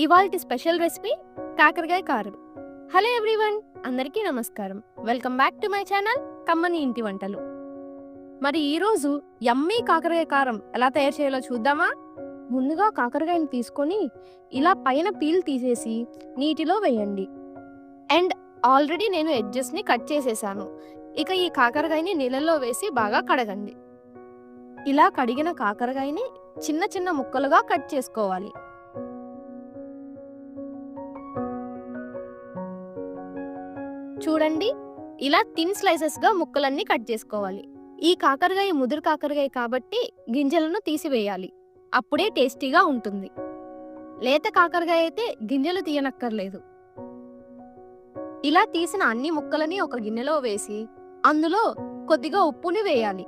ఇవాళ special recipe కాకరకాయ కారం. హలో ఎవ్రీవన్ అందరికీ నమస్కారం. Welcome back to my channel కమ్మని ఇంటి వంటలు. మరి ఈరోజు యమ్మీ కాకరకాయ కారం ఎలా తయారు చేయాలో చూద్దామా? ముందుగా కాకరకాయని తీసుకొని ఇలా పైన పీల్ తీసేసి నీటిలో వేయండి. అండ్ ఆల్రెడీ నేను ఎడ్జెస్ని కట్ చేసేసాను. ఇక ఈ కాకరకాయని నీళ్ళలో వేసి బాగా కడగండి. ఇలా కడిగిన కాకరకాయని చిన్న చిన్న ముక్కలుగా కట్ చేసుకోవాలి. చూడండి. ఇలా థిన్ స్లైసెస్గా ముక్కలన్నీ కట్ చేసుకోవాలి. ఈ కాకరకాయ ముదురు కాకరకాయ కాబట్టి గింజలను తీసివేయాలి. అప్పుడే టేస్టీగా ఉంటుంది. లేత కాకరకాయ అయితే గింజలు తీయనక్కర్లేదు. ఇలా తీసిన అన్ని ముక్కలని ఒక గిన్నెలో వేసి అందులో కొద్దిగా ఉప్పుని వేయాలి.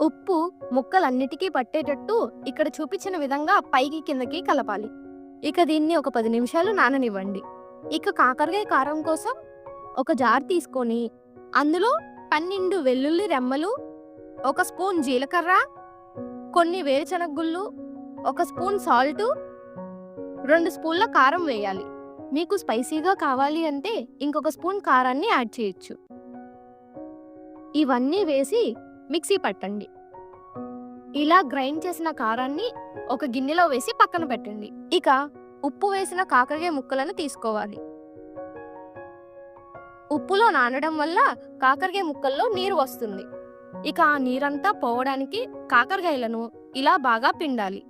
ఉప్పు ముక్కలన్నిటికీ పట్టేటట్టు ఇక్కడ చూపించిన విధంగా పైకి కిందకి కలపాలి. ఇక దీన్ని ఒక పది నిమిషాలు నాననివ్వండి. ఇక కాకరకాయ కారం కోసం ఒక జార్ తీసుకొని అందులో పన్నెండు వెల్లుల్లి రెమ్మలు ఒక స్పూన్ జీలకర్ర కొన్ని వేరుశనగ గుళ్ళు ఒక స్పూన్ సాల్ట్ రెండు స్పూన్ల కారం వేయాలి. మీకు స్పైసీగా కావాలి అంటే ఇంకొక స్పూన్ కారాన్ని యాడ్ చేయొచ్చు. ఇవన్నీ వేసి మిక్సీ పట్టండి. ఇలా గ్రైండ్ చేసిన కారాన్ని ఒక గిన్నెలో వేసి పక్కన పెట్టండి. ఇక ఉప్పు వేసిన కాకరకాయ ముక్కలను తీసుకోవాలి. ఉప్పులో నానడం వల్ల కాకరకాయ ముక్కల్లో నీరు వస్తుంది. ఇక ఆ నీరంతా పోవడానికి కాకరకాయలను ఇలా బాగా పిండాలి.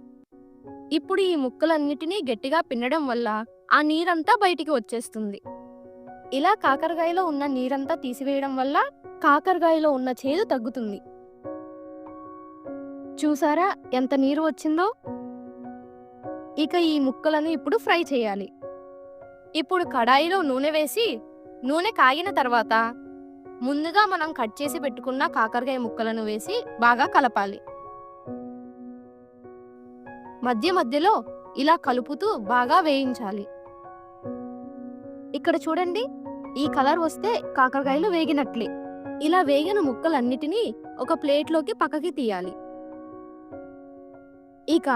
ఇప్పుడు ఈ ముక్కలన్నిటినీ గట్టిగా పిండడం వల్ల ఆ నీరంతా బయటికి వచ్చేస్తుంది. ఇలా కాకరకాయలో ఉన్న నీరంతా తీసివేయడం వల్ల కాకరకాయలో ఉన్న చేదు తగ్గుతుంది. చూసారా ఎంత నీరు వచ్చిందో? ఇక ఈ ముక్కలను ఇప్పుడు ఫ్రై చేయాలి. ఇప్పుడు కడాయిలో నూనె వేసి నూనె కాగిన తర్వాత ముందుగా మనం కట్ చేసి పెట్టుకున్న కాకరకాయ ముక్కలను వేసి బాగా కలపాలి. మధ్య మధ్యలో ఇలా కలుపుతూ బాగా వేయించాలి. ఇక్కడ చూడండి ఈ కలర్ వస్తే కాకరకాయలు వేగినట్లే. ఇలా వేగిన ముక్కలన్నిటినీ ఒక ప్లేట్లోకి పక్కకి తీయాలి. ఇక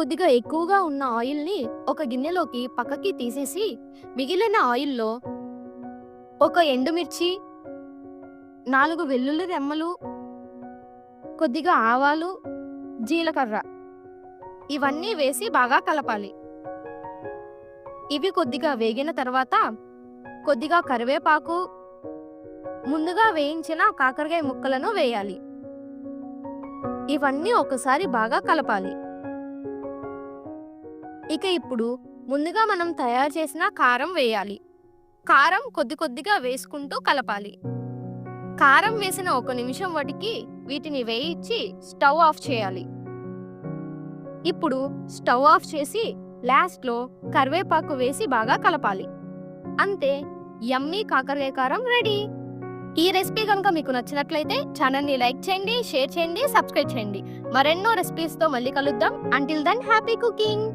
కొద్దిగా ఎక్కువగా ఉన్న ఆయిల్ని ఒక గిన్నెలోకి పక్కకి తీసేసి మిగిలిన ఆయిల్లో ఒక ఎండుమిర్చి నాలుగు వెల్లుల్లి రెమ్మలు కొద్దిగా ఆవాలు జీలకర్ర ఇవన్నీ వేసి బాగా కలపాలి. ఇవి కొద్దిగా వేగిన తర్వాత కొద్దిగా కరివేపాకు ముందుగా వేయించిన కాకరకాయ ముక్కలను వేయాలి. ఇవన్నీ ఒకసారి బాగా కలపాలి. ఇక ఇప్పుడు ముందుగా మనం తయారు చేసిన కారం వేయాలి. కారం కొద్ది కొద్దిగా వేసుకుంటూ కలపాలి. కారం వేసిన ఒక నిమిషం వాటికి వీటిని వేయించి స్టవ్ ఆఫ్ చేయాలి. ఇప్పుడు స్టవ్ ఆఫ్ చేసి లాస్ట్లో కరివేపాకు వేసి బాగా కలపాలి. అంతే యమ్మీ కాకరకాయ కారం రెడీ. ఈ రెసిపీ కనుక మీకు నచ్చినట్లయితే ఛానల్ని లైక్ చేయండి షేర్ చేయండి సబ్స్క్రైబ్ చేయండి. మరెన్నో రెసిపీస్తో మళ్ళీ కలుద్దాం. Until then happy cooking